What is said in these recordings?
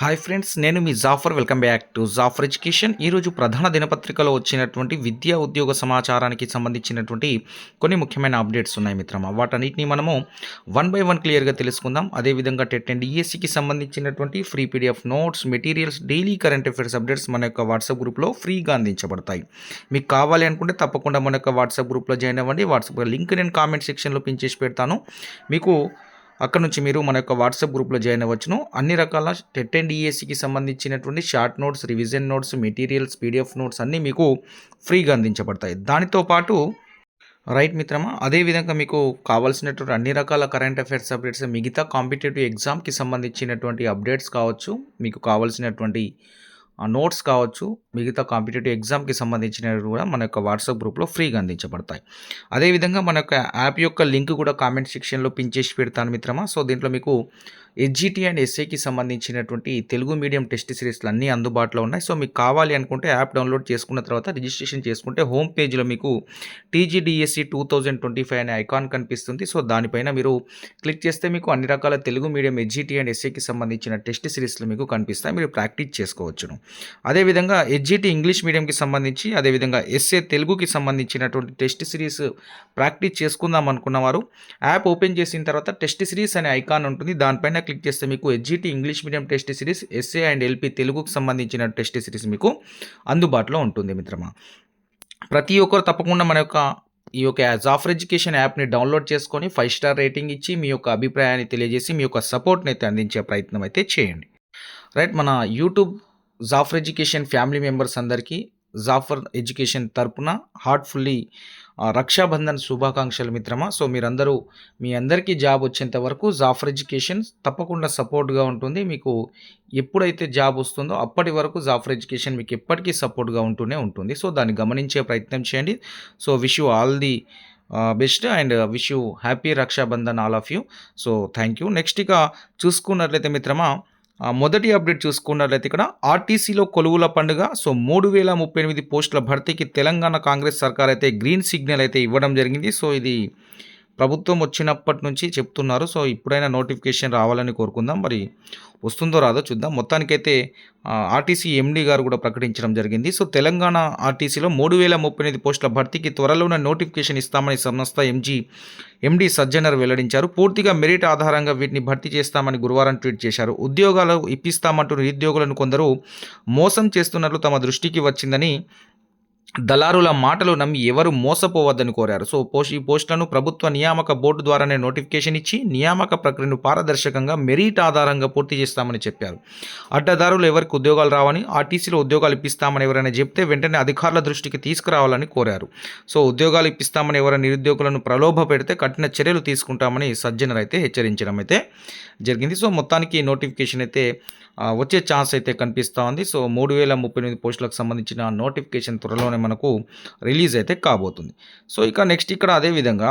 Hi friends నేను మీ Jafar. Welcome back to Jafar education. ఈరోజు ప్రధాన దినపత్రికలో వచ్చినటువంటి విద్యా ఉద్యోగ సమాచారానికి సంబంధించినటువంటి కొన్ని ముఖ్యమైన అప్డేట్స్ ఉన్నాయి మిత్రమా. వాటన్నిటిని మనము వన్ బై వన్ క్లియర్గా తెలుసుకుందాం. అదేవిధంగా టెట్ అండ్ ఈఎస్సికి సంబంధించినటువంటి free PDF notes materials daily current affairs updates మన యొక్క వాట్సాప్ గ్రూప్లో ఫ్రీగా అందించబడతాయి. మీకు కావాలి అనుకుంటే తప్పకుండా మన యొక్క వాట్సాప్ గ్రూప్లో జాయిన్ అవ్వండి. వాట్సాప్ లింక్ నేను కామెంట్ సెక్షన్లో పిన్ చేసి పెడతాను. మీకు అక్కడ నుంచి మీరు మన యొక్క వాట్సాప్ గ్రూప్లో జాయిన్ అవ్వచ్చును. అన్ని రకాల టెట్ అండ్ ఈఎస్సికి సంబంధించినటువంటి short notes revision notes materials PDF notes అన్నీ మీకు ఫ్రీగా అందించబడతాయి. దానితో పాటు రైట్ మిత్రమా అదేవిధంగా మీకు కావాల్సినటువంటి అన్ని రకాల కరెంట్ అఫైర్స్ అప్డేట్స్ మిగతా కాంపిటేటివ్ ఎగ్జామ్కి సంబంధించినటువంటి అప్డేట్స్ కావచ్చు మీకు కావాల్సినటువంటి నోట్స్ కావచ్చు మిగతా కాంపిటేటివ్ ఎగ్జామ్కి సంబంధించినవి కూడా మన యొక్క వాట్సాప్ గ్రూప్లో ఫ్రీగా అందించబడతాయి. అదేవిధంగా మన యొక్క యాప్ యొక్క లింక్ కూడా కామెంట్ సెక్షన్లో పిన్ చేసి పెడతాను మిత్రమా. సో దీంట్లో మీకు ఎస్జిటి అండ్ ఎస్ఏకి సంబంధించినటువంటి తెలుగు మీడియం టెస్ట్ సిరీస్లు అన్నీ అందుబాటులో ఉన్నాయి. సో మీకు కావాలి అనుకుంటే యాప్ డౌన్లోడ్ చేసుకున్న తర్వాత రిజిస్ట్రేషన్ చేసుకుంటే హోమ్ పేజ్లో మీకు TGDSC two thousand twenty five అనే ఐకాన్ కనిపిస్తుంది. సో దానిపైన మీరు క్లిక్ చేస్తే మీకు అన్ని రకాల తెలుగు మీడియం ఎస్జిటి అండ్ ఎస్ఏకి సంబంధించిన టెస్ట్ సిరీస్లు మీకు కనిపిస్తాయి. మీరు ప్రాక్టీస్ చేసుకోవచ్చును. అదేవిధంగా ఎస్జిటి ఇంగ్లీష్ మీడియంకి సంబంధించి అదేవిధంగా ఎస్ఏ తెలుగుకి సంబంధించినటువంటి టెస్ట్ సిరీస్ ప్రాక్టీస్ చేసుకుందాం అనుకున్నవారు యాప్ ఓపెన్ చేసిన తర్వాత టెస్ట్ సిరీస్ అనే ఐకాన్ ఉంటుంది. దానిపైన క్లిక్ చేస్తే మీకు HGT English medium test series SA and LP తెలుగుకు సంబంధించిన టెస్ట్ సిరీస్ మీకు అందుబాటులో ఉంటుంది మిత్రమా. ప్రతి ఒక్కరు తప్పకుండా మన యొక్క ఈ యొక్క జాఫర్ ఎడ్యుకేషన్ యాప్ని డౌన్లోడ్ చేసుకొని ఫైవ్ స్టార్ రేటింగ్ ఇచ్చి మీ యొక్క అభిప్రాయాన్ని తెలియజేసి మీ యొక్క సపోర్ట్ని అయితే అందించే ప్రయత్నం అయితే చేయండి. రైట్ మన YouTube Jafar education family members అందరికీ జాఫర్ ఎడ్యుకేషన్ తరపున హార్ట్ఫుల్లీ రక్షాబంధన్ శుభాకాంక్షలు మిత్రమా. సో మీరందరూ మీ అందరికీ జాబ్ వచ్చేంత వరకు జాఫర్ ఎడ్యుకేషన్ తప్పకుండా సపోర్ట్గా ఉంటుంది. మీకు ఎప్పుడైతే జాబ్ వస్తుందో అప్పటి వరకు జాఫర్ ఎడ్యుకేషన్ మీకు ఎప్పటికీ సపోర్ట్గా ఉంటూనే ఉంటుంది. సో దాన్ని గమనించే ప్రయత్నం చేయండి. So wish you all the best and wish you happy Rakshabandhan all of you. So thank you. Next ఇక చూసుకున్నట్లయితే మిత్రమా మొదటి అప్డేట్ చూసుకున్నట్లయితే ఇక్కడ ఆర్టీసీలో కొలువుల పండుగ. సో మూడు వేల ముప్పై ఎనిమిది పోస్టుల భర్తీకి తెలంగాణ కాంగ్రెస్ సర్కార్ అయితే గ్రీన్ సిగ్నల్ అయితే ఇవ్వడం జరిగింది. సో ఇది ప్రభుత్వం వచ్చినప్పటి నుంచి చెప్తున్నారు. సో ఇప్పుడైనా నోటిఫికేషన్ రావాలని కోరుకుందాం. మరి వస్తుందో రాదో చూద్దాం. మొత్తానికైతే ఆర్టీసీ ఎండీ గారు కూడా ప్రకటించడం జరిగింది. సో తెలంగాణ ఆర్టీసీలో మూడు వేల ముప్పై ఎనిమిది పోస్టుల భర్తీకి త్వరలోనే నోటిఫికేషన్ ఇస్తామని సంస్థ ఎంజీ ఎండీ సజ్జనర్ వెల్లడించారు. పూర్తిగా మెరిట్ ఆధారంగా వీటిని భర్తీ చేస్తామని గురువారం ట్వీట్ చేశారు. ఉద్యోగాలు ఇప్పిస్తామంటూ నిరుద్యోగులను కొందరు మోసం చేస్తున్నట్లు తమ దృష్టికి వచ్చిందని దళారుల మాటలు నమ్మి ఎవరు మోసపోవద్దని కోరారు. సో పోస్ట్ ఈ పోస్టులను ప్రభుత్వ నియామక బోర్డు ద్వారానే నోటిఫికేషన్ ఇచ్చి నియామక ప్రక్రియను పారదర్శకంగా మెరిట్ ఆధారంగా పూర్తి చేస్తామని చెప్పారు. అడ్డదారులు ఎవరికి ఉద్యోగాలు రావని ఆర్టీసీలో ఉద్యోగాలు ఇప్పిస్తామని ఎవరైనా చెప్తే వెంటనే అధికారుల దృష్టికి తీసుకురావాలని కోరారు. సో ఉద్యోగాలు ఇప్పిస్తామని ఎవరైనా నిరుద్యోగులను ప్రలోభ పెడితే కఠిన చర్యలు తీసుకుంటామని సజ్జనర్ అయితే హెచ్చరించడం అయితే జరిగింది. సో మొత్తానికి నోటిఫికేషన్ అయితే వచ్చే ఛాన్స్ అయితే కనిపిస్తూ ఉంది సో మూడు వేల ముప్పై ఎనిమిది పోస్టులకు సంబంధించిన నోటిఫికేషన్ త్వరలోనే మనకు రిలీజ్ అయితే కాబోతుంది. సో ఇక నెక్స్ట్ ఇక్కడ అదేవిధంగా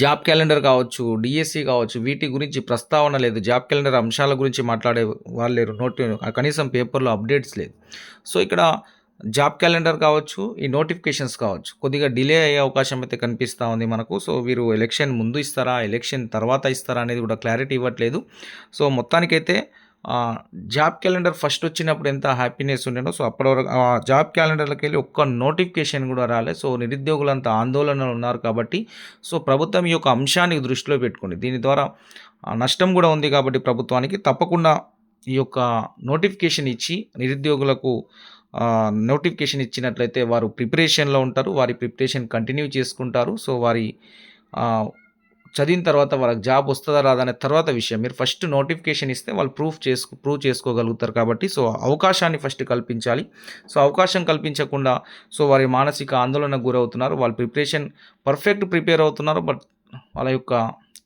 జాబ్ క్యాలెండర్ కావచ్చు డిఎస్సి కావచ్చు వీటి గురించి ప్రస్తావన లేదు. జాబ్ క్యాలెండర్ అంశాల గురించి మాట్లాడే వాళ్ళు లేరు. నోటి కనీసం పేపర్లో అప్డేట్స్ లేదు. సో ఇక్కడ జాబ్ క్యాలెండర్ కావచ్చు ఈ నోటిఫికేషన్స్ కావచ్చు కొద్దిగా డిలే అయ్యే అవకాశం అయితే కనిపిస్తూ ఉంది మనకు. సో వీరు ఎలక్షన్ ముందు ఇస్తారా ఎలక్షన్ తర్వాత ఇస్తారా అనేది కూడా క్లారిటీ ఇవ్వట్లేదు. సో మొత్తానికైతే జాబ్ క్యాలెండర్ ఫస్ట్ వచ్చినప్పుడు ఎంత హ్యాపీనెస్ ఉండేనో సో అప్పటి వరకు ఆ జాబ్ క్యాలెండర్కి వెళ్ళి ఒక్క నోటిఫికేషన్ కూడా రాలేదు సో నిరుద్యోగులంతా ఆందోళనలు ఉన్నారు కాబట్టి సో ప్రభుత్వం ఈ యొక్క అంశాన్ని దృష్టిలో పెట్టుకుని దీని ద్వారా నష్టం కూడా ఉంది కాబట్టి ప్రభుత్వానికి తప్పకుండా ఈ యొక్క నోటిఫికేషన్ ఇచ్చి నిరుద్యోగులకు నోటిఫికేషన్ ఇచ్చినట్లయితే వారు ప్రిపరేషన్లో ఉంటారు. వారి ప్రిపరేషన్ కంటిన్యూ చేసుకుంటారు. సో వారి చదివిన తర్వాత వాళ్ళకి జాబ్ వస్తుందా రాదా అనే తర్వాత విషయం. మీరు ఫస్ట్ నోటిఫికేషన్ ఇస్తే వాళ్ళు ప్రూఫ్ చేసుకు ప్రూవ్ చేసుకోగలుగుతారు కాబట్టి సో అవకాశాన్ని ఫస్ట్ కల్పించాలి. సో అవకాశం కల్పించకుండా సో వారి మానసిక ఆందోళనకు గురవుతున్నారు. వాళ్ళ ప్రిపరేషన్ పర్ఫెక్ట్ ప్రిపేర్ అవుతున్నారు. బట్ వాళ్ళ యొక్క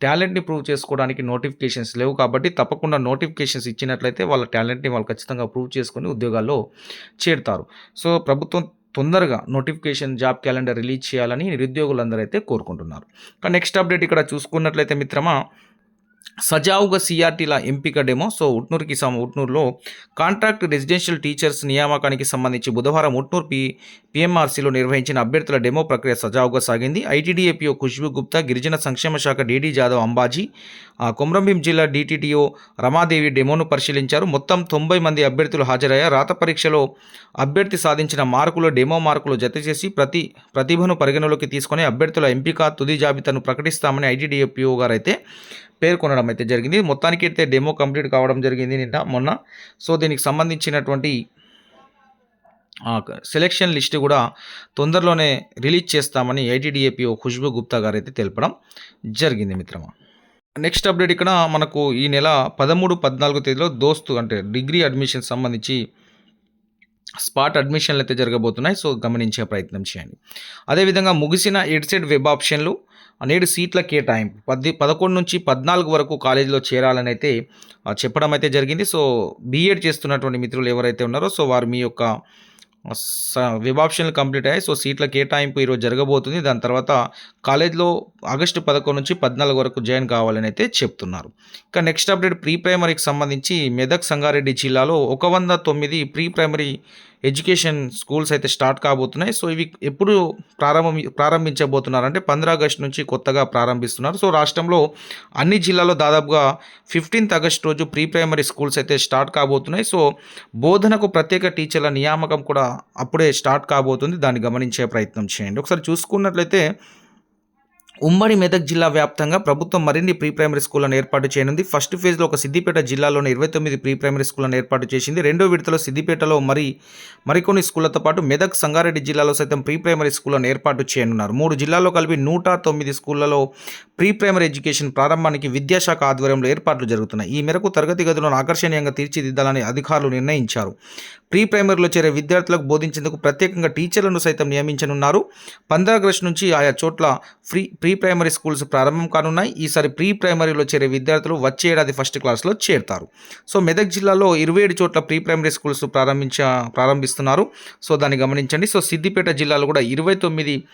టాలెంట్ని ప్రూవ్ చేసుకోవడానికి నోటిఫికేషన్స్ లేవు కాబట్టి తప్పకుండా నోటిఫికేషన్స్ ఇచ్చినట్లయితే వాళ్ళ టాలెంట్ని వాళ్ళు ఖచ్చితంగా ప్రూవ్ చేసుకొని ఉద్యోగాల్లో చేరుతారు. సో ప్రభుత్వం తొందరగా నోటిఫికేషన్ జాబ్ క్యాలెండర్ రిలీజ్ చేయాలని నిరుద్యోగులందరూ అయితే కోరుకుంటున్నారు నెక్స్ట్ అప్డేట్ ఇక్కడ చూసుకున్నట్లయితే మిత్రమా సజావుగా సిఆర్టీల ఎంపిక డెమో సో ఉట్నూరుకి సమ ఉట్నూరులో కాంట్రాక్ట్ రెసిడెన్షియల్ టీచర్స్ నియామకానికి సంబంధించి బుధవారం ఉట్నూరు పి పిఎంఆర్సీలో నిర్వహించిన అభ్యర్థుల డెమో ప్రక్రియ సజావుగా సాగింది. ఐటీడీఏపీఓ ఖుష్బు గుప్తా గిరిజన సంక్షేమ శాఖ డీడీ జాదవ్ అంబాజీ కొమరంభీం జిల్లా డీటీటీఓ రమాదేవి డెమోను పరిశీలించారు. మొత్తం తొంభై మంది అభ్యర్థులు హాజరయ్యారు. రాత పరీక్షలో అభ్యర్థి సాధించిన మార్కులు డెమో మార్కులు జత చేసి ప్రతి ప్రతిభను పరిగణలోకి తీసుకొని అభ్యర్థుల ఎంపిక తుది జాబితాను ప్రకటిస్తామని ఐటీడీఏపీఓ గారు అయితే పేర్కొనడం అయితే జరిగింది. మొత్తానికి అయితే డెమో కంప్లీట్ కావడం జరిగింది నిన్న మొన్న. సో దీనికి సంబంధించినటువంటి సెలెక్షన్ లిస్ట్ కూడా తొందరలోనే రిలీజ్ చేస్తామని ఐటీడీఏపీఓ ఖుష్బు గుప్తా గారు అయితే తెలపడం జరిగింది మిత్రమా. నెక్స్ట్ అప్డేట్ ఇక్కడ మనకు ఈ నెల పదమూడు పద్నాలుగో తేదీలో దోస్తు అంటే డిగ్రీ అడ్మిషన్ సంబంధించి స్పాట్ అడ్మిషన్లు అయితే జరగబోతున్నాయి. సో గమనించే ప్రయత్నం చేయండి. అదేవిధంగా ముగిసిన ఎడ్సెట్ వెబ్ ఆప్షన్లు నేడు సీట్ల కేటాయింపు. పది పదకొండు నుంచి పద్నాలుగు వరకు కాలేజీలో చేరాలని అయితే చెప్పడం అయితే జరిగింది. సో బీఎడ్ చేస్తున్నటువంటి మిత్రులు ఎవరైతే ఉన్నారో సో వారు మీ యొక్క స- వెబ్ ఆప్షన్లు కంప్లీట్ అయ్యాయి. సో సీట్ల కేటాయింపు ఈరోజు జరగబోతుంది. దాని తర్వాత కాలేజ్లో ఆగస్టు పదకొండు నుంచి పద్నాలుగు వరకు జాయిన్ కావాలని అయితే చెప్తున్నారు. ఇక నెక్స్ట్ అప్డేట్ ప్రీ ప్రైమరీకి సంబంధించి మెదక్ సంగారెడ్డి జిల్లాలో ఒక వంద తొమ్మిది ప్రీ ప్రైమరీ ఎడ్యుకేషన్ స్కూల్స్ అయితే స్టార్ట్ కాబోతున్నాయి. సో ఇవి ఎప్పుడు ప్రారంభం ప్రారంభించబోతున్నారంటే పంద్ర ఆగస్టు నుంచి కొత్తగా ప్రారంభిస్తున్నారు. సో రాష్ట్రంలో అన్ని జిల్లాల్లో దాదాపుగా ఫిఫ్టీన్త్ ఆగస్ట్ రోజు ప్రీ ప్రైమరీ స్కూల్స్ అయితే స్టార్ట్ కాబోతున్నాయి. సో బోధనకు ప్రత్యేక టీచర్ల నియామకం కూడా అప్పుడే స్టార్ట్ కాబోతుంది. దాన్ని గమనించే ప్రయత్నం చేయండి. ఒకసారి చూసుకున్నట్లయితే ఉమ్మడి మెదక్ జిల్లా వ్యాప్తంగా ప్రభుత్వం మరిన్ని ప్రీ ప్రైమరీ స్కూళ్ళను ఏర్పాటు చేయనుంది. ఫస్ట్ ఫేజ్లో ఒక సిద్దిపేట జిల్లాలోని ఇరవై తొమ్మిది ప్రీ ప్రైమరీ స్కూళ్ళను ఏర్పాటు చేసింది. రెండో విడతలో సిద్దిపేటలో మరి మరికొన్ని స్కూళ్ళతో పాటు మెదక్ సంగారెడ్డి జిల్లాలో సైతం ప్రీ ప్రైమరీ స్కూళ్ళను ఏర్పాటు చేయనున్నారు. మూడు జిల్లాల్లో కలిపి నూట తొమ్మిది స్కూళ్ళలో ప్రీ ప్రైమరీ ఎడ్యుకేషన్ ప్రారంభానికి విద్యాశాఖ ఆధ్వర్యంలో ఏర్పాట్లు జరుగుతున్నాయి. ఈ మేరకు తరగతి గదులను ఆకర్షణీయంగా తీర్చిదిద్దాలని అధికారులు నిర్ణయించారు. ప్రీ ప్రైమరీలో చేరే విద్యార్థులకు బోధించేందుకు ప్రత్యేకంగా టీచర్లను సైతం నియమించనున్నారు. పంద్రా ఆగస్టు నుంచి ఆయా చోట్ల ఫ్రీ ప్రీ ప్రైమరీ స్కూల్స్ ప్రారంభం కానున్నాయి. ఈసారి ప్రీ ప్రైమరీలో చేరే విద్యార్థులు వచ్చే ఏడాది ఫస్ట్ క్లాస్లో చేరుతారు. సో మెదక్ జిల్లాలో ఇరవై ఏడు చోట్ల ప్రీ ప్రైమరీ స్కూల్స్ ప్రారంభించ ప్రారంభిస్తున్నారు. సో దాన్ని గమనించండి. సో సిద్దిపేట జిల్లాలో కూడా ఇరవై తొమ్మిది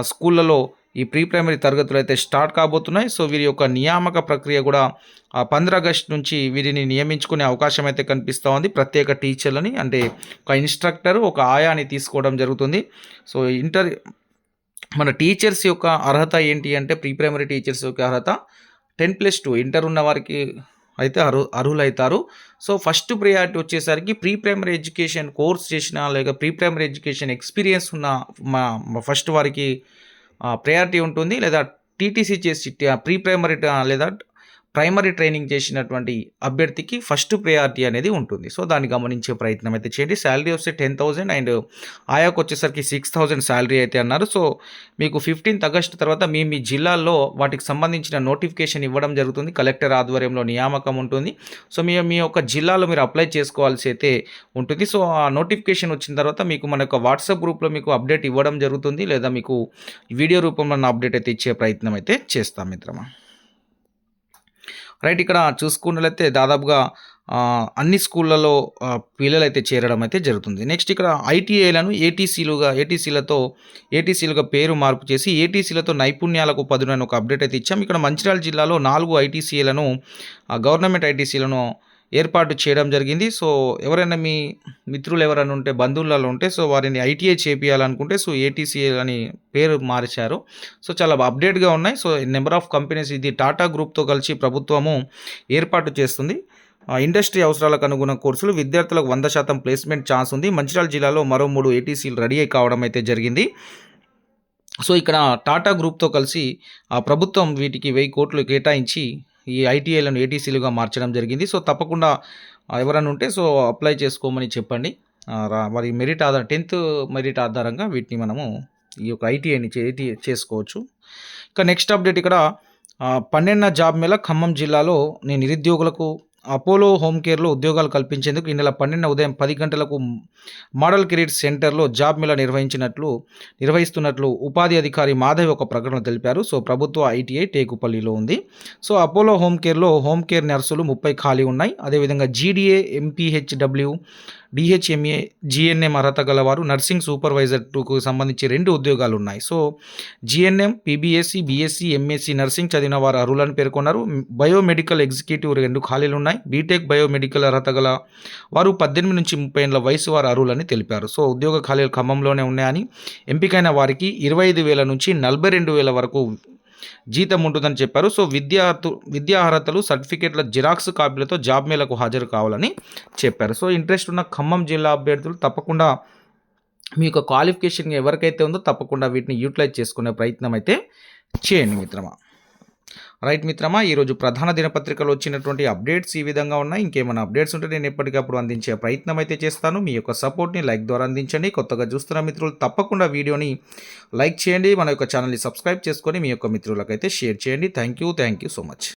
స్కూళ్ళలో ఈ ప్రీ ప్రైమరీ తరగతులు అయితే స్టార్ట్ కాబోతున్నాయి. సో వీరి యొక్క నియామక ప్రక్రియ కూడా పంద్ర ఆగస్ట్ నుంచి వీరిని నియమించుకునే అవకాశం అయితే కనిపిస్తూ ఉంది. ప్రత్యేక టీచర్లని అంటే ఒక ఇన్స్ట్రక్టర్ ఒక ఆయాని తీసుకోవడం జరుగుతుంది. సో ఇంటర్ మన టీచర్స్ యొక్క అర్హత ఏంటి అంటే ప్రీ ప్రైమరీ టీచర్స్ యొక్క అర్హత టెన్ ప్లస్ టూ ఇంటర్ ఉన్న వారికి అయితే అర్హు అర్హులవుతారు సో ఫస్ట్ ప్రియారిటీ వచ్చేసరికి ప్రీ ప్రైమరీ ఎడ్యుకేషన్ కోర్స్ చేసిన లేక ప్రీ ప్రైమరీ ఎడ్యుకేషన్ ఎక్స్పీరియన్స్ ఉన్న మా ఫస్ట్ వారికి ప్రయారిటీ ఉంటుంది లేదా టీటీసీ చేసి ప్రీ ప్రైమరీ లేదా ప్రైమరీ ట్రైనింగ్ చేసినటువంటి అభ్యర్థికి ఫస్ట్ ప్రయారిటీ అనేది ఉంటుంది. సో దాన్ని గమనించే ప్రయత్నం అయితే చేయండి. శాలరీ వస్తే టెన్ థౌసండ్ అండ్ ఆయాకు వచ్చేసరికి సిక్స్ థౌసండ్ శాలరీ అయితే అన్నారు. సో మీకు ఫిఫ్టీన్త్ ఆగస్ట్ తర్వాత మీ మీ జిల్లాల్లో వాటికి సంబంధించిన నోటిఫికేషన్ ఇవ్వడం జరుగుతుంది. కలెక్టర్ ఆధ్వర్యంలో నియామకం ఉంటుంది. సో మీ మీ యొక్క జిల్లాలో మీరు అప్లై చేసుకోవాల్సి అయితే ఉంటుంది. సో ఆ నోటిఫికేషన్ వచ్చిన తర్వాత మీకు మన యొక్క వాట్సాప్ గ్రూప్లో మీకు అప్డేట్ ఇవ్వడం జరుగుతుంది. లేదా మీకు వీడియో రూపంలో అప్డేట్ అయితే ఇచ్చే ప్రయత్నం అయితే చేస్తాం మిత్రమా. రైట్ ఇక్కడ చూసుకున్నట్లయితే దాదాపుగా అన్ని స్కూళ్ళలో పిల్లలు అయితే చేరడం అయితే జరుగుతుంది. నెక్స్ట్ ఇక్కడ ఐటీఐలను ఏటీసీలుగా ఏటీసీలతో ఏటీసీలుగా పేరు మార్పు చేసి ఏటీసీలతో నైపుణ్యాలకు పదునని ఒక అప్డేట్ అయితే ఇచ్చాం. ఇక్కడ మంచిర్యాల జిల్లాలో నాలుగు ఐటీసీలను గవర్నమెంట్ ఐటీసీలను ఏర్పాటు చేయడం జరిగింది. సో ఎవరైనా మీ మిత్రులు ఎవరైనా ఉంటే బంధువులలో ఉంటే సో వారిని ఐటీఐ చేపియాలనుకుంటే సో ఏటీసీఏ అని పేరు మార్చారు. సో చాలా అప్డేట్గా ఉన్నాయి. సో నెంబర్ ఆఫ్ కంపెనీస్ ఇది టాటా గ్రూప్తో కలిసి ప్రభుత్వము ఏర్పాటు చేస్తుంది. ఆ, ఇండస్ట్రీ అవసరాలకు అనుగుణ కోర్సులు విద్యార్థులకు వంద శాతం ప్లేస్మెంట్ ఛాన్స్ ఉంది. మంచిర్యాల జిల్లాలో మరో మూడు ఏటీసీలు రెడీ అయి కావడం అయితే జరిగింది. సో ఇక్కడ టాటా గ్రూప్తో కలిసి ఆ ప్రభుత్వం వీటికి వెయ్యి కోట్లు కేటాయించి ఈ ఐటీఐలను ఏటీసీలుగా మార్చడం జరిగింది. సో తప్పకుండా ఎవరైనా ఉంటే సో అప్లై చేసుకోమని చెప్పండి. మరి మెరిట్ ఆధార టెన్త్ మెరిట్ ఆధారంగా వీటిని మనము ఈ యొక్క ఐటీఐని చేటి చేసుకోవచ్చు. ఇక నెక్స్ట్ అప్డేట్ ఇక్కడ పన్నెండున జాబ్ మేళ ఖమ్మం జిల్లాలో నేను నిరుద్యోగులకు అపోలో హోమ్ కేర్లో ఉద్యోగాలు కల్పించేందుకు ఈ నెల పన్నెండున ఉదయం పది గంటలకు మోడల్ కెరీర్ సెంటర్లో జాబ్ మేళ నిర్వహించినట్లు నిర్వహిస్తున్నట్లు ఉపాధి అధికారి మాధవ్ ఒక ప్రకటన తెలిపారు. సో ప్రభుత్వ ఐటీఐ టేకుపల్లిలో ఉంది. సో అపోలో హోమ్ కేర్లో హోమ్ కేర్ నర్సులు ముప్పై ఖాళీ ఉన్నాయి. అదేవిధంగా జీడీఏ ఎంపీహెచ్డబ్ల్యూ డిహెచ్ఎంఏ జిఎన్ఎం అర్హత గలవారు నర్సింగ్ సూపర్వైజర్ టూకు సంబంధించి రెండు ఉద్యోగాలు ఉన్నాయి so GNM PBSC BSC MSC nursing చదివిన వారు అర్హులను పేర్కొన్నారు. బయోమెడికల్ ఎగ్జిక్యూటివ్ రెండు ఖాళీలు ఉన్నాయి బీటెక్ బయోమెడికల్ అర్హత గల వారు పద్దెనిమిది నుంచి ముప్పై ఏళ్ళ వయసు వారు అర్హులని తెలిపారు. సో ఉద్యోగ ఖాళీలు ఖమ్మంలోనే ఉన్నాయని ఎంపికైన వారికి ఇరవై ఐదు వేల నుంచి నలభై రెండు వేల వరకు జీతం ఉంటుందని చెప్పారు. సో విద్యార్థు విద్యా అర్హతలు సర్టిఫికేట్ల జిరాక్స్ కాపీలతో జాబ్ మేళకు హాజరు కావాలని చెప్పారు. సో ఇంట్రెస్ట్ ఉన్న ఖమ్మం జిల్లా అభ్యర్థులు తప్పకుండా మీ యొక్క క్వాలిఫికేషన్ ఎవరికైతే ఉందో తప్పకుండా వీటిని యూటిలైజ్ చేసుకునే ప్రయత్నం అయితే చేయండి మిత్రమా. రైట్ మిత్రమా ఈరోజు ప్రధాన దినపత్రికలో వచ్చినటువంటి అప్డేట్స్ ఈ విధంగా ఉన్నాయి. ఇంకేమైనా అప్డేట్స్ ఉంటే నేను ఎప్పటికప్పుడు అందించే ప్రయత్నం అయితే చేస్తాను. మీ యొక్క సపోర్ట్ని లైక్ ద్వారా అందించండి. కొత్తగా చూస్తున్న మిత్రులు తప్పకుండా వీడియోని లైక్ చేయండి. మన యొక్క ఛానల్ని సబ్స్క్రైబ్ చేసుకొని మీ యొక్క మిత్రులకైతే షేర్ చేయండి. Thank you. Thank you so much.